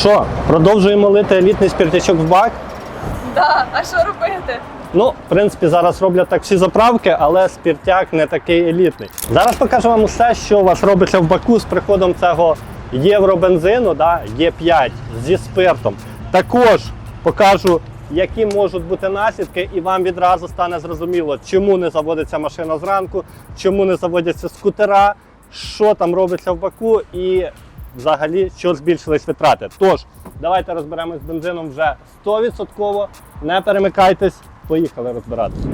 Що, продовжуємо лити елітний спіртячок в бак? Да, а що робити? Ну, в принципі, зараз роблять так всі заправки, але спіртяк не такий елітний. Зараз покажу вам усе, що у вас робиться в баку з приходом цього євробензину, да, Є5 зі спиртом. Також покажу, які можуть бути наслідки, і вам відразу стане зрозуміло, чому не заводиться машина зранку, чому не заводяться скутера, що там робиться в баку і взагалі що збільшились витрати. Тож, давайте розберемось з бензином вже 100%. Не перемикайтесь, поїхали розбиратися.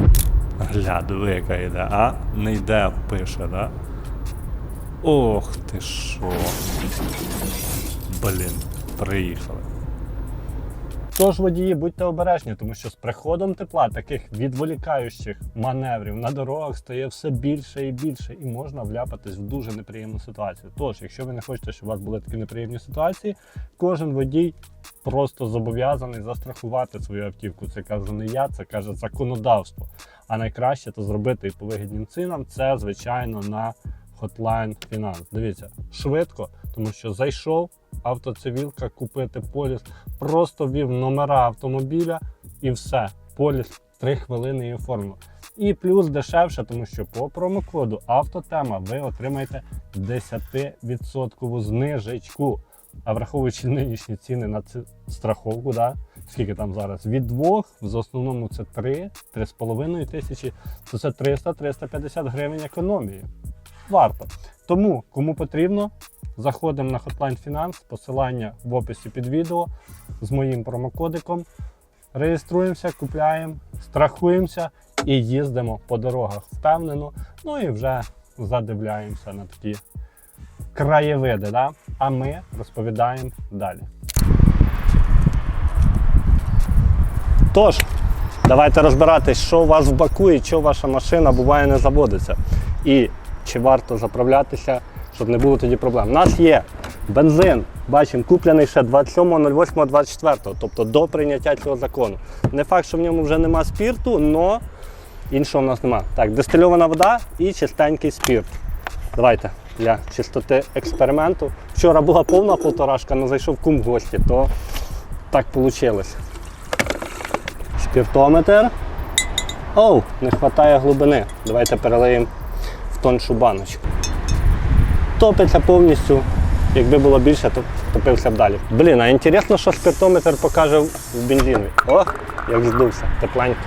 Гля, диви, йде, а? Не йде, пише, да? Ох ти що. Блін, приїхали. Тож водії, будьте обережні, тому що з приходом тепла таких відволікаючих маневрів на дорогах стає все більше і більше, і можна вляпатись в дуже неприємну ситуацію. Тож, якщо ви не хочете, щоб у вас були такі неприємні ситуації, кожен водій просто зобов'язаний застрахувати свою автівку. Це кажу не я, це каже законодавство. А найкраще то зробити і по вигідним цінам це, звичайно, на Hotline Finance. Дивіться, швидко, тому що зайшов автоцивілка купити поліс, просто ввів номера автомобіля і все. Поліс 3 хвилини і оформлено. І плюс дешевше, тому що по промокоду Автотема ви отримаєте 10% знижечку. А враховуючи нинішні ціни на страховку, да, скільки там зараз? Від 2, в основному це 3, 3,5 тисячі, то це 300-350 гривень економії. Варто. Тому, кому потрібно, заходимо на Hotline Finance, посилання в описі під відео з моїм промокодиком. Реєструємося, купляємо, страхуємося і їздимо по дорогах впевнено. Ну і вже задивляємося на такі краєвиди. Да? А ми розповідаємо далі. Тож, давайте розбиратись, що у вас в баку і що ваша машина буває не заводиться. І чи варто заправлятися, щоб не було тоді проблем. У нас є бензин, бачимо, куплений ще 27.08.24, тобто до прийняття цього закону. Не факт, що в ньому вже нема спірту, але іншого в нас нема. Так, дистильована вода і чистенький спірт. Давайте для чистоти експерименту. Вчора була повна полторашка, але зайшов кум в гості, то так вийшло. Спіртометр. Оу, не вистачає глибини. Давайте перелиємо в тоншу баночку. Топиться повністю. Якби було більше, то топився б далі. Блін, а інтересно, що спиртометр покаже в бензинові. Ох, як здувся, тепленько.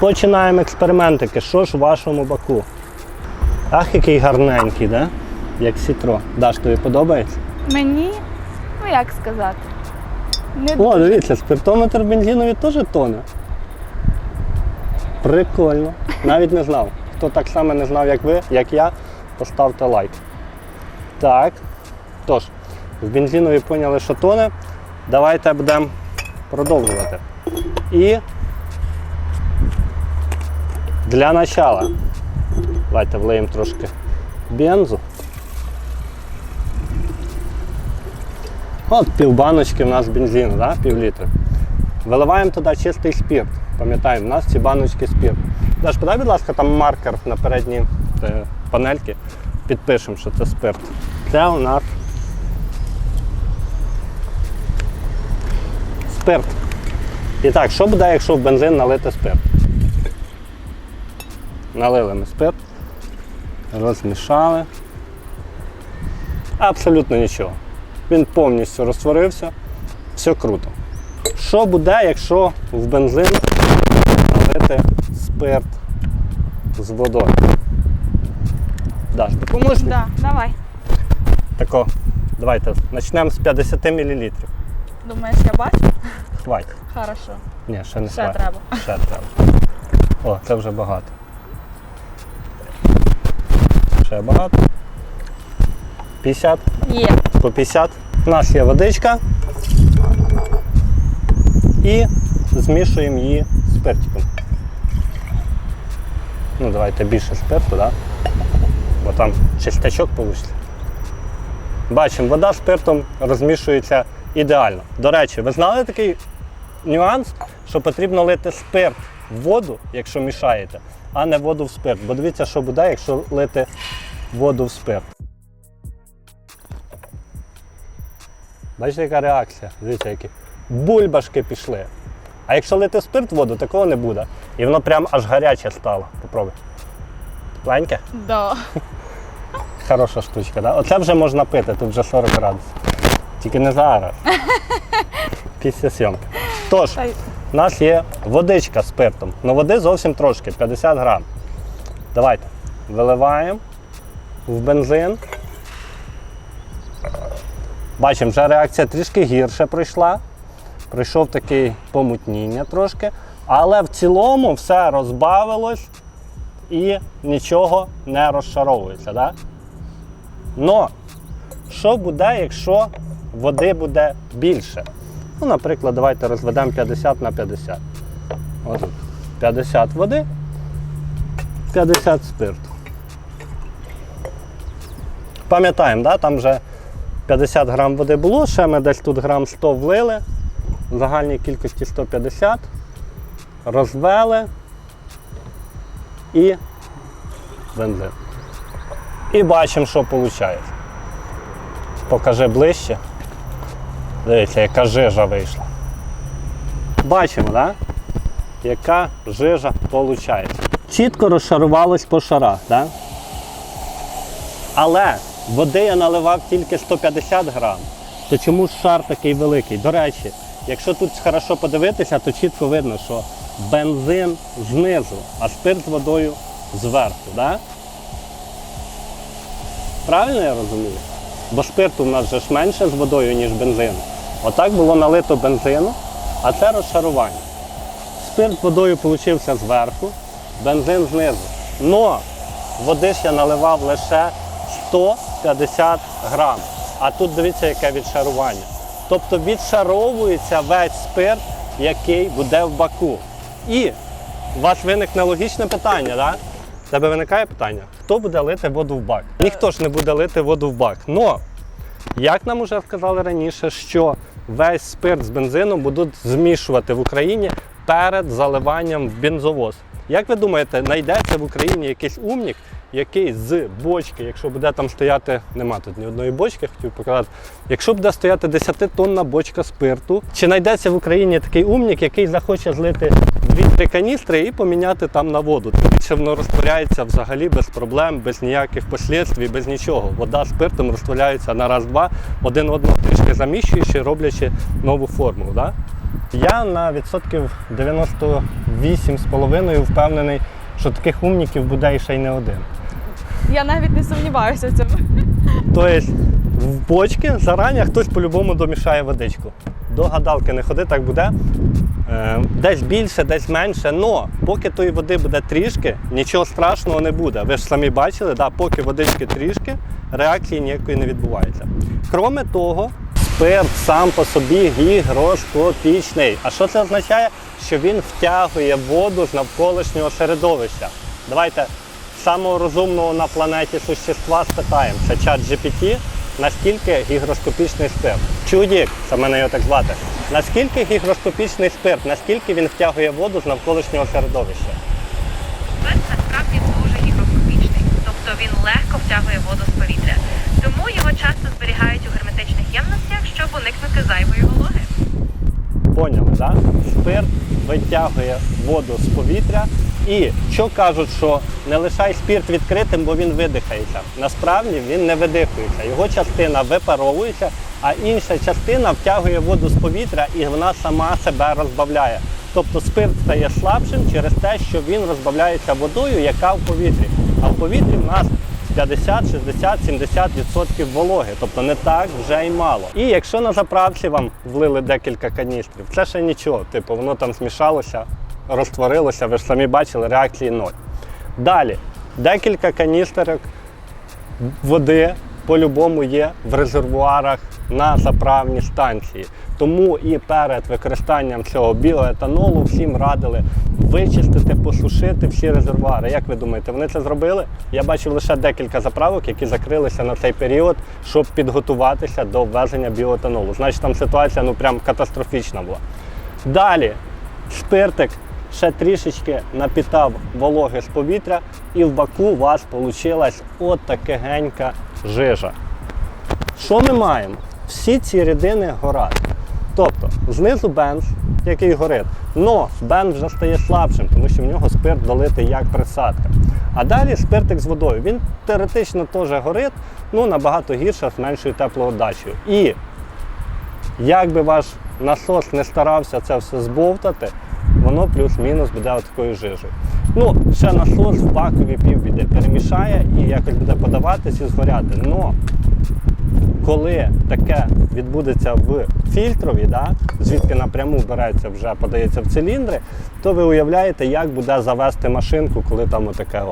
Починаємо експериментики. Що ж в вашому баку? Ах, який гарненький, да? Як сітро. Даш, тобі подобається? Мені, ну як сказати, не О, дивіться, спиртометр бензинові теж тоне. Прикольно. Навіть не знав. Хто так само не знав, як ви, як я, поставте лайк. Так. Тож, в бензинові поняли, що тоне. Давайте будемо продовжувати. І для начала. Давайте влиємо трошки бензу. От півбаночки в нас бензину, да? пів літра. Виливаємо туди чистий спирт. Пам'ятаємо, у нас ці баночки спирт. Даш, подай, будь ласка, там маркер на передній е, панельці. Підпишемо, що це спирт. Це у нас спирт. І так, що буде, якщо в бензин налити спирт? Налили ми спирт, розмішали. Абсолютно нічого. Він повністю розтворився, все круто. Що буде, якщо в бензин налити спирт з водою? Даш, допоможеш? мені? Да, давай. Тако, давайте почнемо з 50 мл. Думаєш, я бачу? Хватить. Хорошо. Ні, ще не Ще хватить. треба. Ще треба. О, це вже багато. Ще багато. 50. Є. по 50. У нас є водичка і змішуємо її з спиртиком. Ну, давайте більше спирту, да? бо там чистячок вийде. Бачимо, вода спиртом розмішується ідеально. До речі, ви знали такий нюанс, що потрібно лити спирт в воду, якщо мішаєте, а не воду в спирт. Бо дивіться, що буде, якщо лити воду в спирт. Бачите, яка реакція? Дивіться, які бульбашки пішли. А якщо лити спирт в воду, такого не буде. І воно прям аж гаряче стало. Попробуй. Тепленьке? Да. Хороша штучка, да? Оце вже можна пити, тут вже 40 градусів. Тільки не зараз. Після сйомки. Тож, у нас є водичка з спиртом. Ну води зовсім трошки, 50 грам. Давайте. Виливаємо в бензин. Бачимо, вже реакція трішки гірше пройшла. Пройшов такий помутніння трошки. Але в цілому все розбавилось і нічого не розшаровується. Да? Но що буде, якщо води буде більше? Ну, наприклад, давайте розведемо 50 на 50. От 50 води, 50 спирту. Пам'ятаємо, да? там вже 50 грам води було, ще ми десь тут грам 100 влили, в загальній кількості 150, розвели і бензин. І бачимо, що виходить. Покажи ближче. Дивіться, яка жижа вийшла. Бачимо, да? яка жижа виходить. Чітко розшарувалось по шарах. Да? Але води я наливав тільки 150 грам. То чому ж шар такий великий? До речі, якщо тут хорошо подивитися, то чітко видно, що бензин знизу, а спирт з водою зверху. Да? Правильно я розумію? Бо спирту в нас вже ж менше з водою, ніж бензину. Отак було налито бензину, а це розшарування. Спирт водою получився зверху, бензин знизу. Но води ж я наливав лише 150 грам. А тут дивіться, яке відшарування. Тобто відшаровується весь спирт, який буде в баку. І у вас виникне логічне питання, да? Тебе виникає питання, хто буде лити воду в бак? Ніхто ж не буде лити воду в бак. Но, як нам уже сказали раніше, що весь спирт з бензином будуть змішувати в Україні перед заливанням в бензовоз. Як ви думаєте, знайдеться в Україні якийсь умнік, який з бочки, якщо буде там стояти, нема тут ні одної бочки, хотів показати, якщо буде стояти 10-тонна бочка спирту, чи знайдеться в Україні такий умнік, який захоче злити 2-3 каністри і поміняти там на воду? Більше воно розтворяється взагалі без проблем, без ніяких послідствій, без нічого. Вода спиртом розтворяється на раз-два, один одного трішки заміщуючи, роблячи нову формулу. Да? Я на відсотків 98,5 впевнений, що таких умніків буде ще й не один. Я навіть не сумніваюся в цьому. Тобто в бочки зарані хтось по-любому домішає водичку. До гадалки не ходи, так буде. Е, Десь більше, десь менше. Но поки тої води буде трішки, нічого страшного не буде. Ви ж самі бачили, да, поки водички трішки, реакції ніякої не відбувається. Кроме того, спирт сам по собі гігроскопічний. А що це означає? Що він втягує воду з навколишнього середовища. Давайте самого розумного на планеті существа спитаємо, це чат GPT, наскільки гігроскопічний спирт. Чудік, це мене його так звати. Наскільки гігроскопічний спирт, наскільки він втягує воду з навколишнього середовища? Спирт насправді дуже гігроскопічний, тобто він легко втягує воду з повітря. Тому його часто зберігають у герметичних щоб уникнути зайвої вологи. Поняли, так? Спирт витягує воду з повітря. І що кажуть, що не лишай спирт відкритим, бо він видихається. Насправді він не видихується. Його частина випаровується, а інша частина втягує воду з повітря і вона сама себе розбавляє. Тобто спирт стає слабшим через те, що він розбавляється водою, яка в повітрі. А в повітрі в нас 50, 60, 70% вологи, тобто не так вже й мало. І якщо на заправці вам влили декілька каністрів, це ще нічого. Типу, воно там змішалося, розтворилося, ви ж самі бачили, реакції ноль. Далі, декілька каністерок води по-любому є в резервуарах на заправній станції. Тому і перед використанням цього біоетанолу всім радили вичистити, посушити всі резервуари. Як ви думаєте, вони це зробили? Я бачив лише декілька заправок, які закрилися на цей період, щоб підготуватися до ввезення біоетанолу. Значить, там ситуація ну прям катастрофічна була. Далі спиртик ще трішечки напітав вологи з повітря, і в баку у вас вийшла от такегенька жижа. Що ми маємо? всі ці рідини горять. Тобто знизу бенз, який горить, но бенз вже стає слабшим, тому що в нього спирт долитий як присадка. А далі спиртик з водою. Він теоретично теж горить, ну набагато гірше з меншою теплоотдачею. І як би ваш насос не старався це все збовтати, воно плюс-мінус буде такою жижею. Ну, ще насос в бакові півбіди перемішає і якось буде подаватись і згоряти. Но коли таке відбудеться в фільтрові, да, звідки напряму береться, вже подається в циліндри, то ви уявляєте, як буде завести машинку, коли там отаке.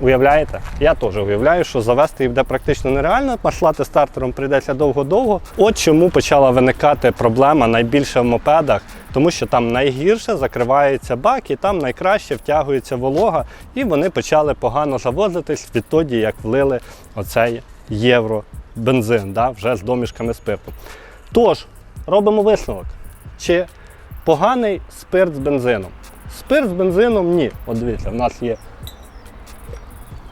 Уявляєте? Я теж уявляю, що завести її буде практично нереально. Маслати стартером прийдеться довго-довго. От чому почала виникати проблема найбільше в мопедах, тому що там найгірше закривається бак і там найкраще втягується волога, і вони почали погано завозитись відтоді, як влили оцей євро бензин, да, вже з домішками спирту. Тож, робимо висновок. Чи поганий спирт з бензином? Спирт з бензином ні. От дивіться, в нас є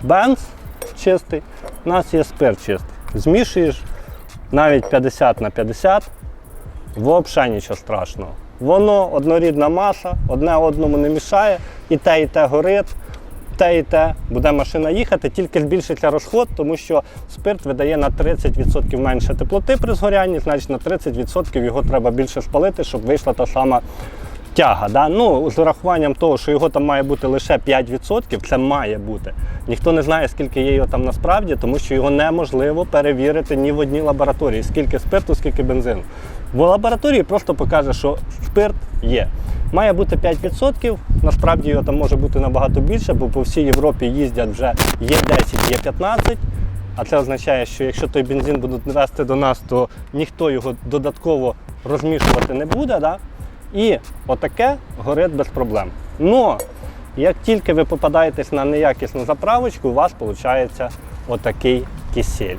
бенз чистий, у нас є спирт чистий. Змішуєш навіть 50 на 50, взагалі нічого страшного. Воно однорідна маса, одне одному не мішає, і те, і те горить, те і те буде машина їхати, тільки збільшиться розход, тому що спирт видає на 30% менше теплоти при згорянні, значить на 30% його треба більше спалити, щоб вийшла та сама тяга. Да? Ну, з урахуванням того, що його там має бути лише 5%, це має бути. Ніхто не знає, скільки є його там насправді, тому що його неможливо перевірити ні в одній лабораторії, скільки спирту, скільки бензину. В лабораторії просто покаже, що спирт є. Має бути 5%, насправді його там може бути набагато більше, бо по всій Європі їздять вже є 10, є 15. А це означає, що якщо той бензин будуть вести до нас, то ніхто його додатково розмішувати не буде. Да? І отаке горить без проблем. Но як тільки ви попадаєтесь на неякісну заправочку, у вас виходить отакий кисель.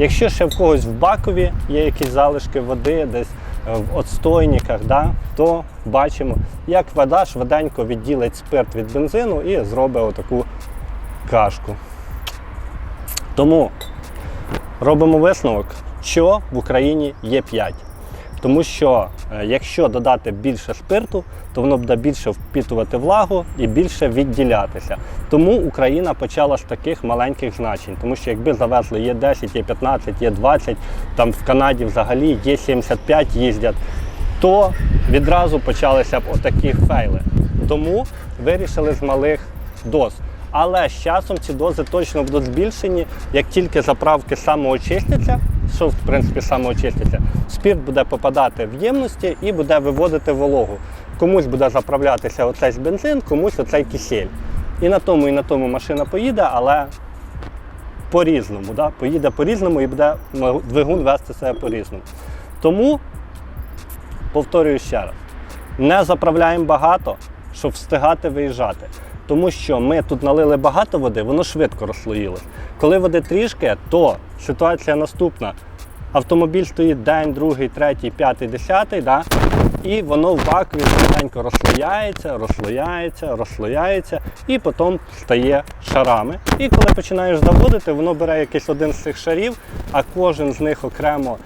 Якщо ще в когось в бакові є якісь залишки води, десь е, в отстойниках, да, то бачимо, як вода швиденько відділить спирт від бензину і зробить отаку кашку. Тому робимо висновок, що в Україні є 5. Тому що е, якщо додати більше спирту, то воно буде більше впітувати влагу і більше відділятися. Тому Україна почала з таких маленьких значень. Тому що якби завезли є 10, є 15, є 20, там в Канаді взагалі є 75 їздять, то відразу почалися б отакі фейли. Тому вирішили з малих доз. Але з часом ці дози точно будуть збільшені, як тільки заправки самоочистяться, що в принципі самоочистяться, спірт буде попадати в ємності і буде виводити вологу. Комусь буде заправлятися оцей бензин, комусь оцей кисель. І на тому, і на тому машина поїде, але по-різному. Да? Поїде по-різному і буде двигун вести себе по-різному. Тому, повторюю ще раз, не заправляємо багато, щоб встигати виїжджати. Тому що ми тут налили багато води, воно швидко розслоїлось. Коли води трішки, то ситуація наступна. Автомобіль стоїть день, другий, третій, п'ятий, десятий, да? і воно в бакові швиденько розслояється, розслояється, розслояється, і потім стає шарами. І коли починаєш заводити, воно бере якийсь один з цих шарів, а кожен з них окремо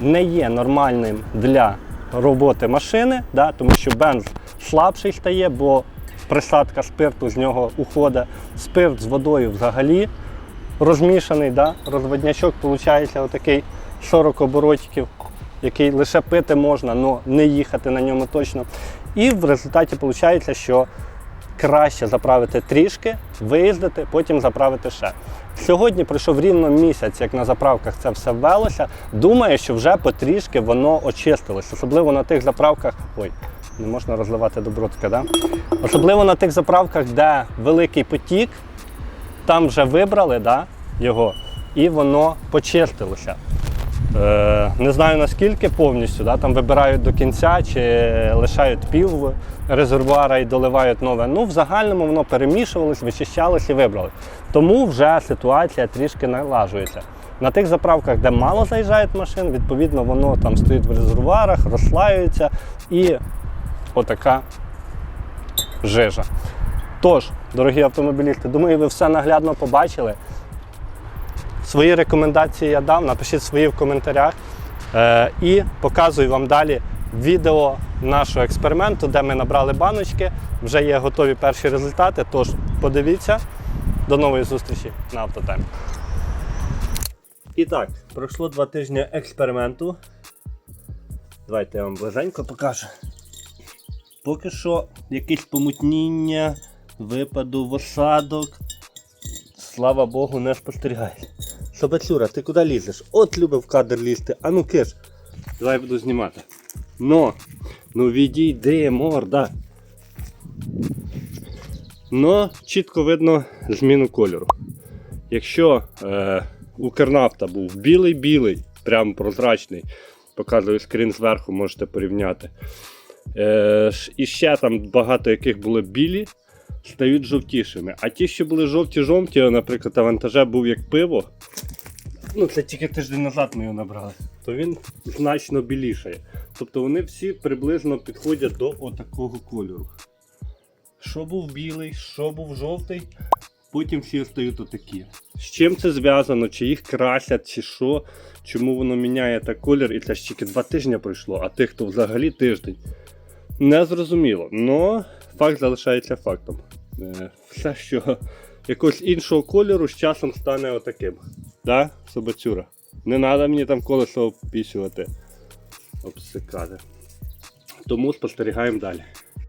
не є нормальним для роботи машини, да? тому що бенз слабший стає, бо присадка спирту з нього уходить. Спирт з водою взагалі розмішаний, да? розводнячок виходить отакий 40 оборотиків, який лише пити можна, але не їхати на ньому точно. І в результаті виходить, що краще заправити трішки, виїздити, потім заправити ще. Сьогодні пройшов рівно місяць, як на заправках це все ввелося. Думаю, що вже потрішки воно очистилось, особливо на тих заправках. Ой, не можна розливати добротика, да? Особливо на тих заправках, де великий потік, там вже вибрали да, його, і воно почистилося. Е, не знаю наскільки повністю, да, там вибирають до кінця чи лишають пів резервуара і доливають нове. Ну, в загальному воно перемішувалось, вичищалось і вибрали. Тому вже ситуація трішки налажується. На тих заправках, де мало заїжджають машин, відповідно, воно там стоїть в резервуарах, розслаюється і отака жижа. Тож, дорогі автомобілісти, думаю, ви все наглядно побачили. Свої рекомендації я дав, напишіть свої в коментарях. Е, і показую вам далі відео нашого експерименту, де ми набрали баночки. Вже є готові перші результати. Тож подивіться. До нової зустрічі на автотемі. І так, пройшло два тижні експерименту. Давайте я вам ближенько покажу. Поки що якесь помутніння, випаду в осадок. Слава Богу, не спостерігається. Собацюра, ти куди лізеш? От любив кадр лізти. А ну киш. Давай буду знімати. Ну, ну відійди, морда. Ну, чітко видно зміну кольору. Якщо е, у був білий-білий, прям прозрачний, показую скрін зверху, можете порівняти. Е, і ще там багато яких були білі, стають жовтішими. А ті, що були жовті-жовті, наприклад, на вантаже був як пиво. Ну, це тільки тиждень назад ми його набрали, то він значно білішає. Тобто вони всі приблизно підходять до отакого кольору. Що був білий, що був жовтий, потім всі стають отакі. З чим це зв'язано? Чи їх красять, чи що, чому воно міняє так колір, і це ж тільки два тижні пройшло, а тих, хто взагалі тиждень. Не але факт залишається фактом. Е, Все, що якогось іншого кольору з часом стане отаким. Да, собацюра? Не треба мені там колесо обпісювати, обсикати. Тому спостерігаємо далі.